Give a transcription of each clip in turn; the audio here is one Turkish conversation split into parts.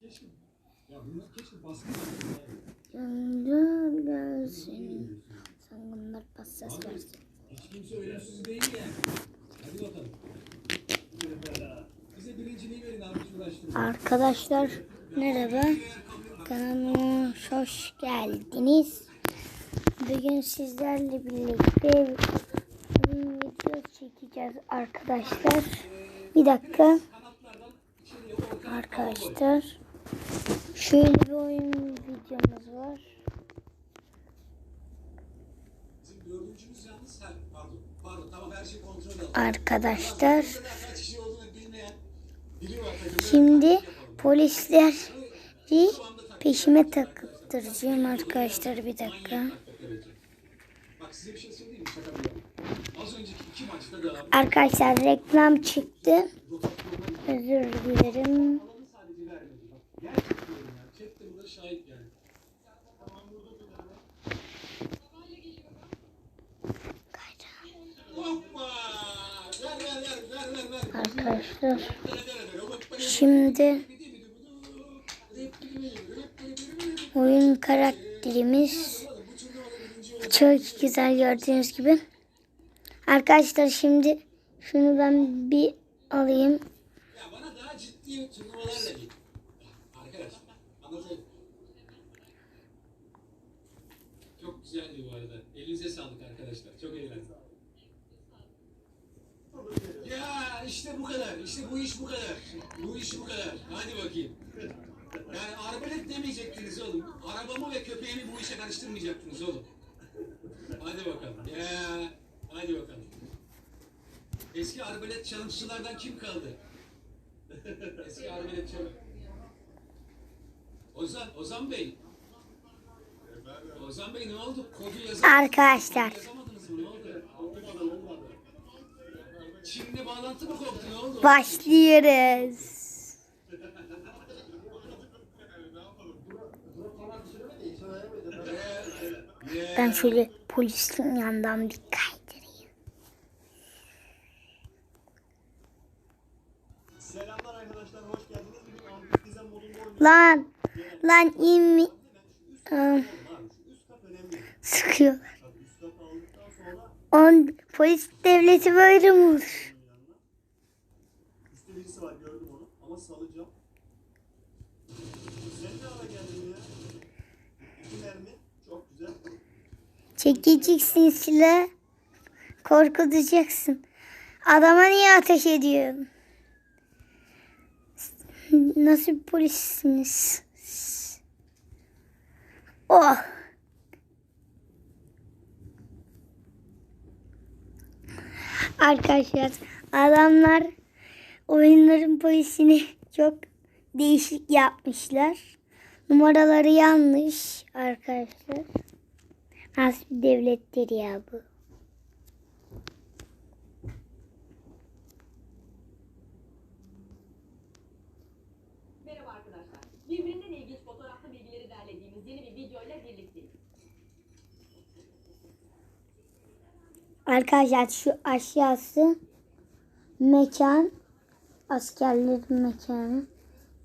Keşke, ya bunlar keşke baskı yapsalar. Gönder gelsin. Sangunlar pasas versin. Hiç kimse ölümsüz değil yani. Hadi bakalım. Bize birinciliği verin abi hiç uğraştırmayın. Arkadaşlar merhaba. Kanalıma hoş geldiniz. Bugün sizlerle birlikte bir video çekeceğiz arkadaşlar. Bir dakika. Arkadaşlar. Şöyle bir oyun videomuz var. Arkadaşlar. Şimdi polisleri peşime takıttıracağım arkadaşlar bir dakika. Şey Arkadaşlar reklam çıktı. Özür dilerim. Arkadaşlar şimdi oyun karakterimiz çok güzel gördüğünüz gibi. Arkadaşlar şimdi şunu ben bir alayım. Çok güzeldi bu arada. Elinize sağlık arkadaşlar. Çok eğlendim. Ya işte bu kadar. İşte bu iş bu kadar. Bu iş bu kadar. Hadi bakayım. Yani arbalet demeyecektiniz oğlum. Arabamı ve köpeğimi bu işe karıştırmayacaktınız oğlum. Hadi bakalım. Ya. Hadi bakalım. Eski arbalet challenge'çılardan kim kaldı? Eski arbelet çalı. Ozan, Ozan Bey. Ozan Bey ne oldu? Kodu yazam Arkadaşlar yazamadınız mı? Ne oldu? Çin'le bağlantı mı koptu? Ne oldu? başlıyoruz. Ben şöyle polisin yanından bir kaydırayım. Selamlar arkadaşlar, hoş geldiniz. Lan lan in mi? Sıkıyorlar. On polis devleti böyle mi olur? üstte birisi var gördüm onu ama salacağım. Sen ne ara geldin ya? İki mermi, çok güzel. Çekeceksin silah. Korkutacaksın. Adama niye ateş ediyorsun? Nasıl polissiniz? Oh. Arkadaşlar adamlar oyunların polisini çok değişik yapmışlar. Numaraları yanlış arkadaşlar. Nasıl bir devlettir ya bu? Arkadaşlar şu aşağısı mekan. Askerlerin mekanı.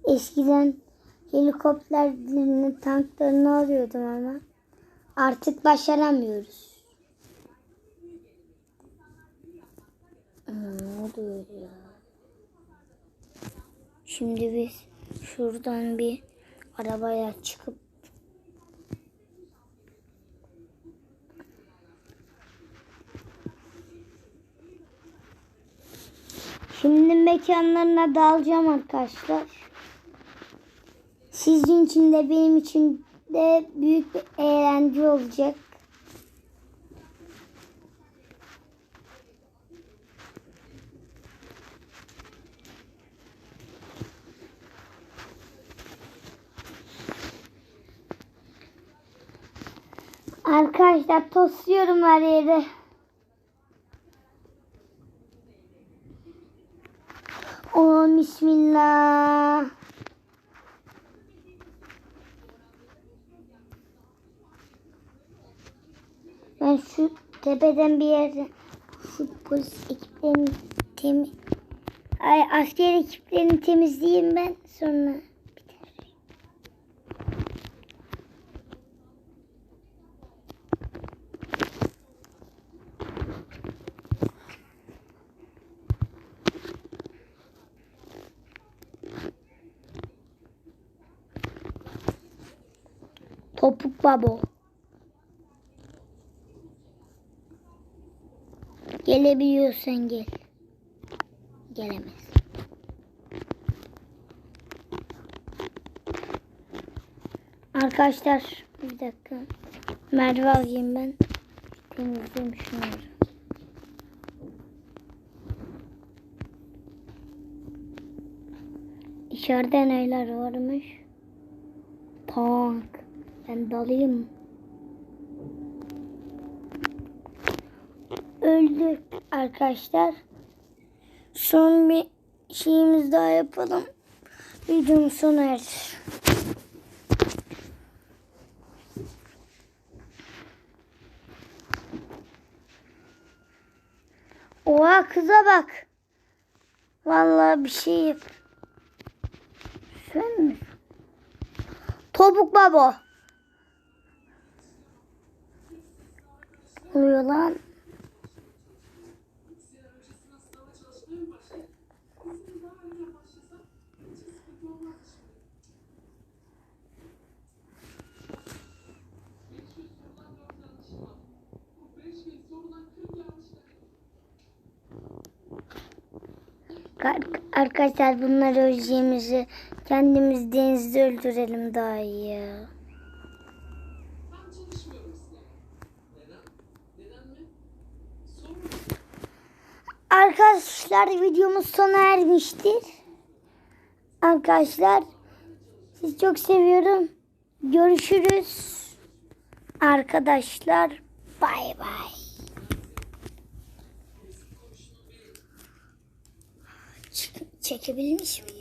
Eskiden helikopterlerini, tanklarını alıyordum ama artık başaramıyoruz. Hmm, Ne oluyor ya? Şimdi biz şuradan bir arabaya çıkıp Şimdi mekanlarına dalacağım arkadaşlar. Sizin için de benim için de büyük bir eğlence olacak. Arkadaşlar tosluyorum her yeri. Oh bismillah. Ben şu tepeden bir yerde şu polis ekiplerini temi Ay asker ekiplerini temizleyeyim ben sonra Topuk babo. Gelebiliyorsan gel. Gelemez. Arkadaşlar bir dakika. Merve alayım ben. Temizleyeyim şunları. İçeride neler varmış? Tank. Ben dalayım. Öldük arkadaşlar. Son bir şeyimiz daha yapalım. Videom sona erir. Oha kıza bak. Vallahi bir şey yap. Sen mi? Topuk babo. Oluyor lan. Ar- Arkadaşlar bunları öleceğimizi kendimiz denizde öldürelim daha iyi Arkadaşlar videomuz sona ermiştir. Arkadaşlar sizi çok seviyorum. Görüşürüz. Arkadaşlar bay bay. Çek- çekebilmiş miyim?